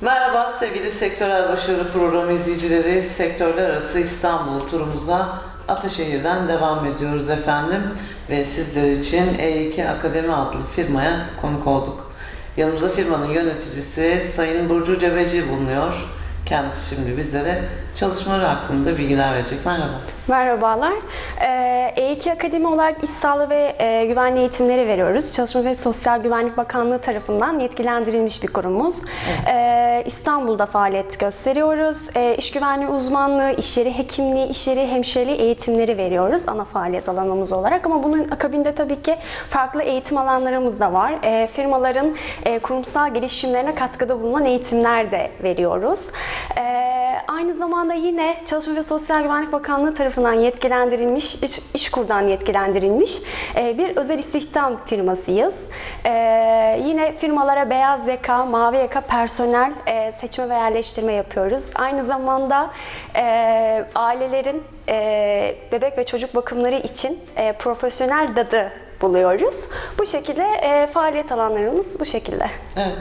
Merhaba sevgili Sektörel Başarı Programı izleyicileri. Sektörler arası İstanbul turumuza Ataşehir'den devam ediyoruz efendim. Ve sizler için E2 Akademi adlı firmaya konuk olduk. Yanımızda firmanın yöneticisi Sayın Burcu Cebeci bulunuyor. Kendisi şimdi bizlere çalışmaları hakkında bilgiler verecek. Merhaba. Merhabalar. Ee, E2 Akademi olarak iş sağlığı ve e, güvenliği eğitimleri veriyoruz. Çalışma ve Sosyal Güvenlik Bakanlığı tarafından yetkilendirilmiş bir kurumuz. Ee, İstanbul'da faaliyet gösteriyoruz. Ee, iş güvenliği uzmanlığı, iş yeri hekimliği, iş yeri hemşireliği eğitimleri veriyoruz ana faaliyet alanımız olarak. Ama bunun akabinde tabii ki farklı eğitim alanlarımız da var. Ee, firmaların e, kurumsal gelişimlerine katkıda bulunan eğitimler de veriyoruz. Ee, aynı zamanda yine Çalışma ve Sosyal Güvenlik Bakanlığı tarafından yetkilendirilmiş, iş, İşkur'dan yetkilendirilmiş e, bir özel istihdam firmasıyız. Ee, yine firmalara beyaz yaka, mavi yaka personel e, seçme ve yerleştirme yapıyoruz. Aynı zamanda e, ailelerin e, bebek ve çocuk bakımları için e, profesyonel dadı buluyoruz. Bu şekilde e, faaliyet alanlarımız bu şekilde. Evet.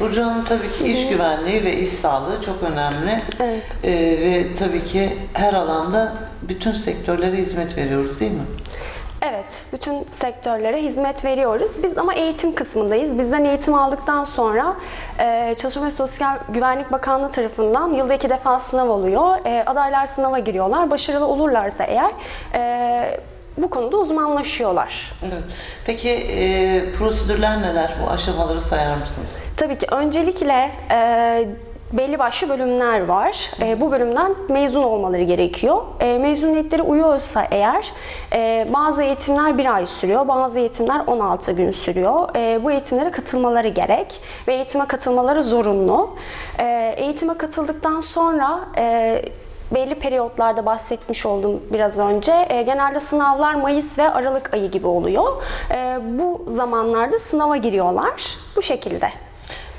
Burcu Hanım tabii ki iş güvenliği ve iş sağlığı çok önemli. Evet. Ee, ve tabii ki her alanda bütün sektörlere hizmet veriyoruz değil mi? Evet, bütün sektörlere hizmet veriyoruz. Biz ama eğitim kısmındayız. Bizden eğitim aldıktan sonra e, Çalışma ve Sosyal Güvenlik Bakanlığı tarafından yılda iki defa sınav oluyor. E, adaylar sınava giriyorlar. Başarılı olurlarsa eğer e, bu konuda uzmanlaşıyorlar. Evet. Peki e, prosedürler neler? Bu aşamaları sayar mısınız? Tabii ki öncelikle e, belli başlı bölümler var. E, bu bölümden mezun olmaları gerekiyor. E, mezuniyetleri uyuyorsa eğer e, bazı eğitimler bir ay sürüyor, bazı eğitimler 16 gün sürüyor. E, bu eğitimlere katılmaları gerek ve eğitime katılmaları zorunlu. E, eğitime katıldıktan sonra e, belli periyotlarda bahsetmiş oldum biraz önce. E, genelde sınavlar Mayıs ve Aralık ayı gibi oluyor. E, bu zamanlarda sınava giriyorlar. Bu şekilde.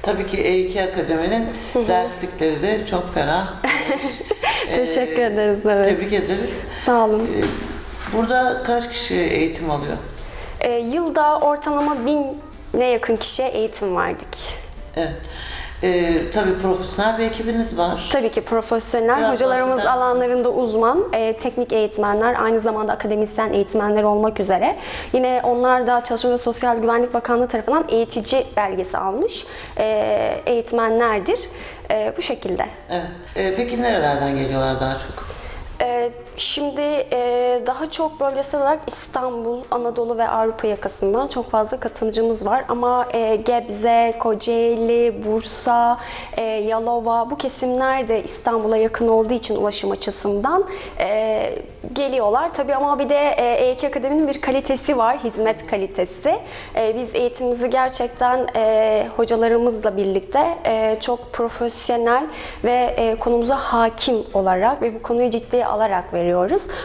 Tabii ki E2 Akademi'nin derslikleri de çok ferah. Teşekkür ederiz, evet. Tebrik ederiz. Sağ olun. Burada kaç kişi eğitim alıyor? E, yılda ortalama bine yakın kişiye eğitim verdik. Evet. Ee, tabii profesyonel bir ekibiniz var. Tabii ki profesyonel Biraz hocalarımız bahseder alanlarında uzman, e, teknik eğitmenler, aynı zamanda akademisyen eğitmenler olmak üzere. Yine onlar da Çalışma ve Sosyal Güvenlik Bakanlığı tarafından eğitici belgesi almış e, eğitmenlerdir. E, bu şekilde. Evet. Ee, peki nerelerden geliyorlar daha çok? Şimdi e, daha çok bölgesel olarak İstanbul, Anadolu ve Avrupa yakasından çok fazla katılımcımız var. Ama e, Gebze, Kocaeli, Bursa, e, Yalova bu kesimler de İstanbul'a yakın olduğu için ulaşım açısından e, geliyorlar. Tabii ama bir de e, E2 Akademi'nin bir kalitesi var, hizmet kalitesi. E, Biz eğitimimizi gerçekten e, hocalarımızla birlikte e, çok profesyonel ve e, konumuza hakim olarak ve bu konuyu ciddiye alarak veriyoruz.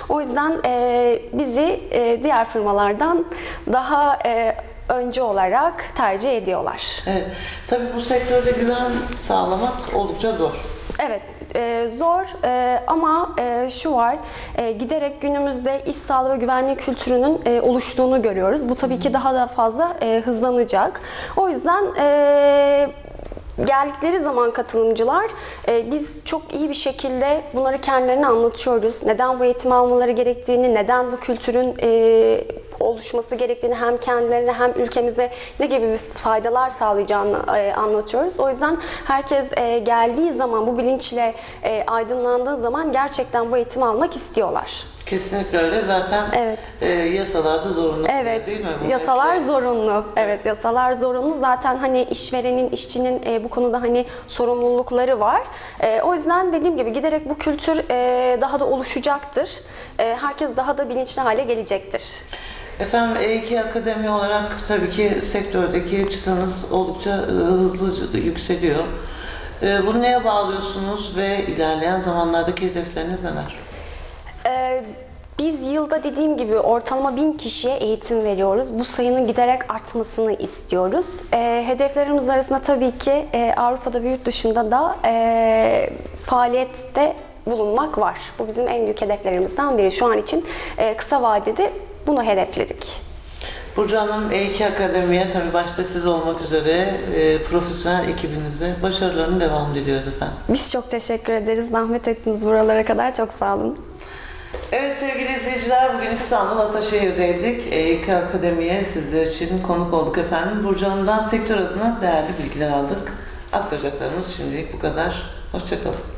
O yüzden e, bizi e, diğer firmalardan daha e, önce olarak tercih ediyorlar. Evet. Tabii bu sektörde güven sağlamak oldukça zor. Evet, e, zor e, ama e, şu var, e, giderek günümüzde iş sağlığı ve güvenlik kültürünün e, oluştuğunu görüyoruz. Bu tabii ki daha da fazla e, hızlanacak. O yüzden e, geldikleri zaman katılımcılar e, biz çok iyi bir şekilde bunları kendilerine anlatıyoruz. Neden bu eğitimi almaları gerektiğini, neden bu kültürün e, oluşması gerektiğini hem kendilerine hem ülkemize ne gibi bir faydalar sağlayacağını e, anlatıyoruz. O yüzden herkes e, geldiği zaman bu bilinçle e, aydınlandığı zaman gerçekten bu eğitimi almak istiyorlar. Kesinlikle öyle. Zaten Evet. e, yasalarda zorunlu Evet, değil mi? Bu yasalar mesleği? zorunlu. Evet, yasalar zorunlu. Zaten hani işverenin, işçinin e, bu konuda hani sorumlulukları var. E, o yüzden dediğim gibi giderek bu kültür e, daha da oluşacaktır. E, herkes daha da bilinçli hale gelecektir. Efendim E2 Akademi olarak tabii ki sektördeki çıtanız oldukça e, hızlı yükseliyor. E, Bunu neye bağlıyorsunuz ve ilerleyen zamanlardaki hedefleriniz neler? Ee, Biz yılda dediğim gibi ortalama bin kişiye eğitim veriyoruz. Bu sayının giderek artmasını istiyoruz. Ee, hedeflerimiz arasında tabii ki e, Avrupa'da ve yurt dışında da e, faaliyette bulunmak var. Bu bizim en büyük hedeflerimizden biri. Şu an için e, kısa vadede bunu hedefledik. Burcu Hanım E2 Akademi'ye tabii başta siz olmak üzere e, profesyonel ekibinize başarılarını devam diliyoruz efendim. Biz çok teşekkür ederiz. Zahmet ettiniz buralara kadar. Çok sağ olun. Evet sevgili izleyiciler bugün İstanbul Ataşehir'deydik. E2 Akademi'ye sizler için konuk olduk efendim. Burcu Hanım'dan sektör adına değerli bilgiler aldık. Aktaracaklarımız şimdilik bu kadar. Hoşçakalın.